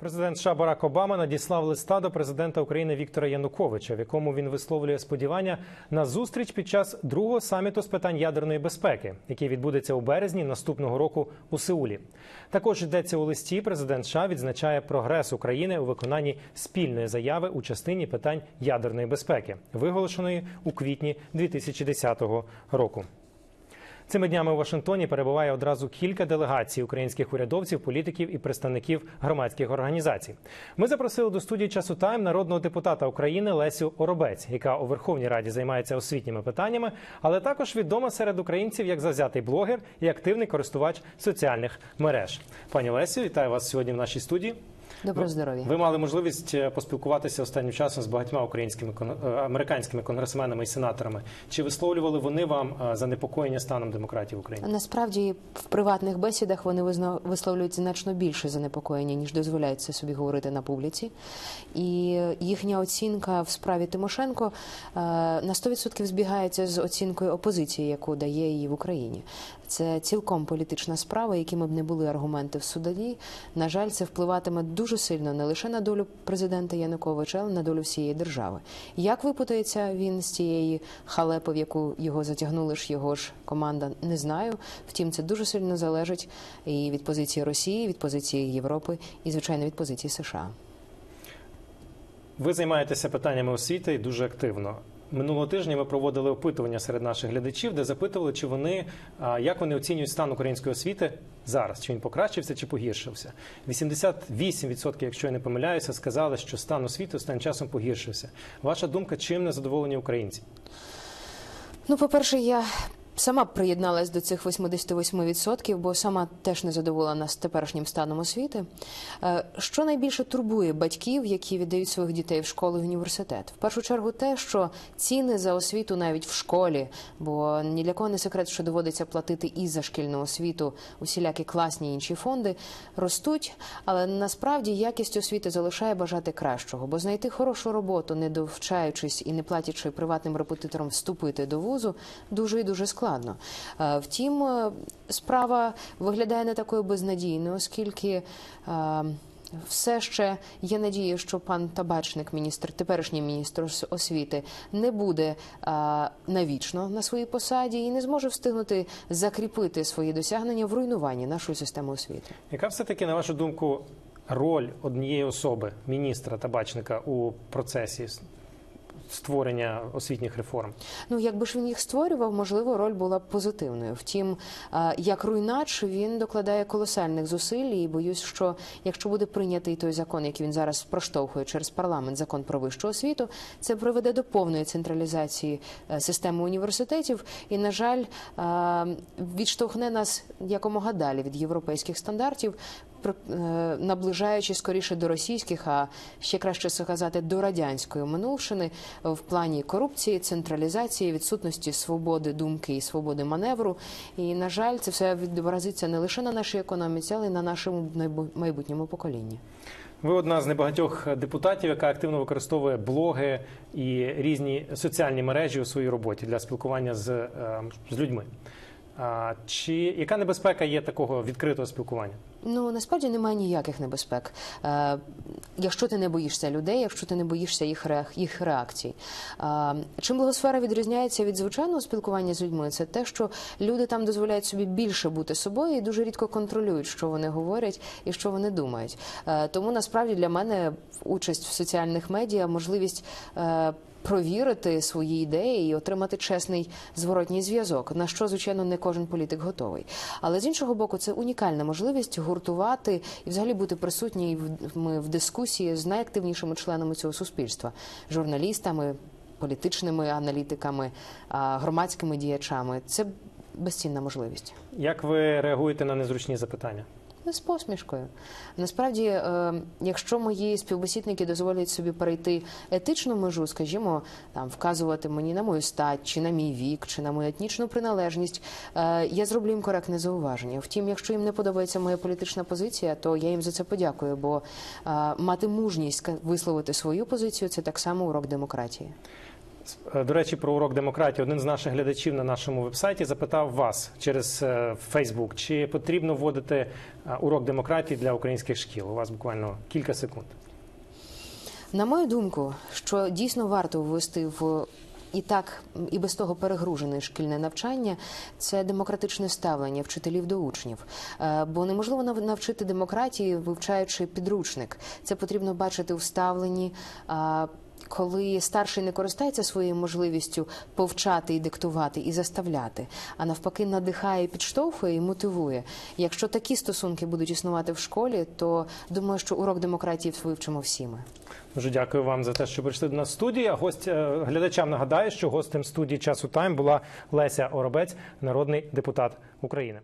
Президент США Барак Обама надіслав листа до президента України Віктора Януковича, в якому він висловлює сподівання на зустріч під час другого саміту з питань ядерної безпеки, який відбудеться у березні наступного року у Сеулі. Також йдеться у листі. Президент США відзначає прогрес України у виконанні спільної заяви у частині питань ядерної безпеки, виголошеної у квітні 2010 року. Цими днями у Вашингтоні перебуває одразу кілька делегацій українських урядовців, політиків і представників громадських організацій. Ми запросили до студії часу тайм народного депутата України Лесю Оробець, яка у Верховній Раді займається освітніми питаннями, але також відома серед українців як завзятий блогер і активний користувач соціальних мереж. Пані Лесю, вітаю вас сьогодні в нашій студії. Доброго здоров'я. Ви мали можливість е, поспілкуватися останнім часом з багатьма українськими е, американськими конгресменами і сенаторами. Чи висловлювали вони вам е, занепокоєння станом демократії в Україні? Насправді в приватних бесідах вони висловлюють значно більше занепокоєння, ніж дозволяють це собі говорити на публіці. І їхня оцінка в справі Тимошенко на 100% збігається з оцінкою опозиції, яку дає її в Україні. Це цілком політична справа, якими б не були аргументи в суді. На жаль, це впливатиме дуже сильно не лише на долю президента Януковича, але на долю всієї держави. Як випутається він з цієї халепи, в яку його затягнули ж його ж команда, не знаю. Втім, це дуже сильно залежить і від позиції Росії, від позиції Європи, і звичайно від позиції США. Ви займаєтеся питаннями освіти дуже активно. Минулого тижня ми проводили опитування серед наших глядачів, де запитували, чи вони як вони оцінюють стан української освіти зараз, чи він покращився, чи погіршився. 88%, якщо я не помиляюся, сказали, що стан освіти останнім часом погіршився. Ваша думка, чим не задоволені українці? Ну, по-перше, я сама б приєдналась до цих 88%, бо сама теж не задоволена з теперішнім станом освіти. Е, Що найбільше турбує батьків, які віддають своїх дітей в школу і університет? В першу чергу те, що ціни за освіту навіть в школі, бо ні для кого не секрет, що доводиться платити і за шкільну освіту усілякі класні інші фонди, ростуть, але насправді якість освіти залишає бажати кращого, бо знайти хорошу роботу, не довчаючись і не платячи приватним репетиторам вступити до вузу, дуже і дуже складно. Е, Втім, е, справа виглядає не такою безнадійною, оскільки. е, Все ще є надія, що пан табачник, міністр, теперішній міністр освіти, не буде а, навічно на своїй посаді і не зможе встигнути закріпити свої досягнення в руйнуванні нашої системи освіти. Яка все-таки, на вашу думку, роль однієї особи, міністра табачника, у процесі створення освітніх реформ? Ну, якби ж він їх створював, можливо, роль була б позитивною. Втім, як руйнач він докладає колосальних зусиль, і боюсь, що якщо буде прийнятий той закон, який він зараз проштовхує через парламент, закон про вищу освіту, це приведе до повної централізації е, системи університетів, і, на жаль, відштовхне нас якомога далі від європейських стандартів. Е, наближаючи скоріше до російських, а ще краще сказати до радянської минувшини в плані корупції, централізації, відсутності свободи думки і свободи маневру. І на жаль, це все відобразиться не лише на нашій економіці, але й на нашому майбутньому поколінні. Ви одна з небагатьох депутатів, яка активно використовує блоги і різні соціальні мережі у своїй роботі для спілкування з, е, з людьми. Чи яка небезпека є такого відкритого спілкування? Ну насправді немає ніяких небезпек. Е, якщо ти не боїшся людей, якщо ти не боїшся їх їх реакцій. Е, чим блогосфера відрізняється від звичайного спілкування з людьми, це те, що люди там дозволяють собі більше бути собою і дуже рідко контролюють, що вони говорять і що вони думають. Е, тому насправді для мене участь в соціальних медіа, можливість. Провірити свої ідеї і отримати чесний зворотній зв'язок, на що звичайно не кожен політик готовий. Але з іншого боку, це унікальна можливість гуртувати і взагалі бути присутні в, дискусії з найактивнішими членами цього суспільства, журналістами, політичними аналітиками, громадськими діячами. Це безцінна можливість. Як ви реагуєте на незручні запитання? Ну, З посмішкою. Насправді, е, якщо мої співбесідники дозволять собі перейти етичну межу, скажімо, там вказувати мені на мою стать, чи на мій вік, чи на мою етнічну приналежність, е, я зроблю їм коректне зауваження. Втім, якщо їм не подобається моя політична позиція, то я їм за це подякую, бо е, мати мужність висловити свою позицію це так само урок демократії. Е, До речі, про урок демократії. Один з наших глядачів на нашому вебсайті запитав вас через Фейсбук, чи потрібно вводити е, урок демократії для українських шкіл. У вас буквально кілька секунд. На мою думку, що дійсно варто ввести в і так і без того перегружене шкільне навчання це демократичне ставлення вчителів до учнів. Е, Бо неможливо навчити демократії, вивчаючи підручник. Це потрібно бачити у ставленні. Коли старший не користається своєю можливістю повчати і диктувати і заставляти, а навпаки надихає, підштовхує і мотивує. Якщо такі стосунки будуть існувати в школі, то думаю, що урок демократії вивчимо всі ми. Дуже дякую вам за те, що прийшли до нас в студії. Гость е, глядачам нагадаю, що гостем студії часу Тайм була Леся Оробець, народний депутат України.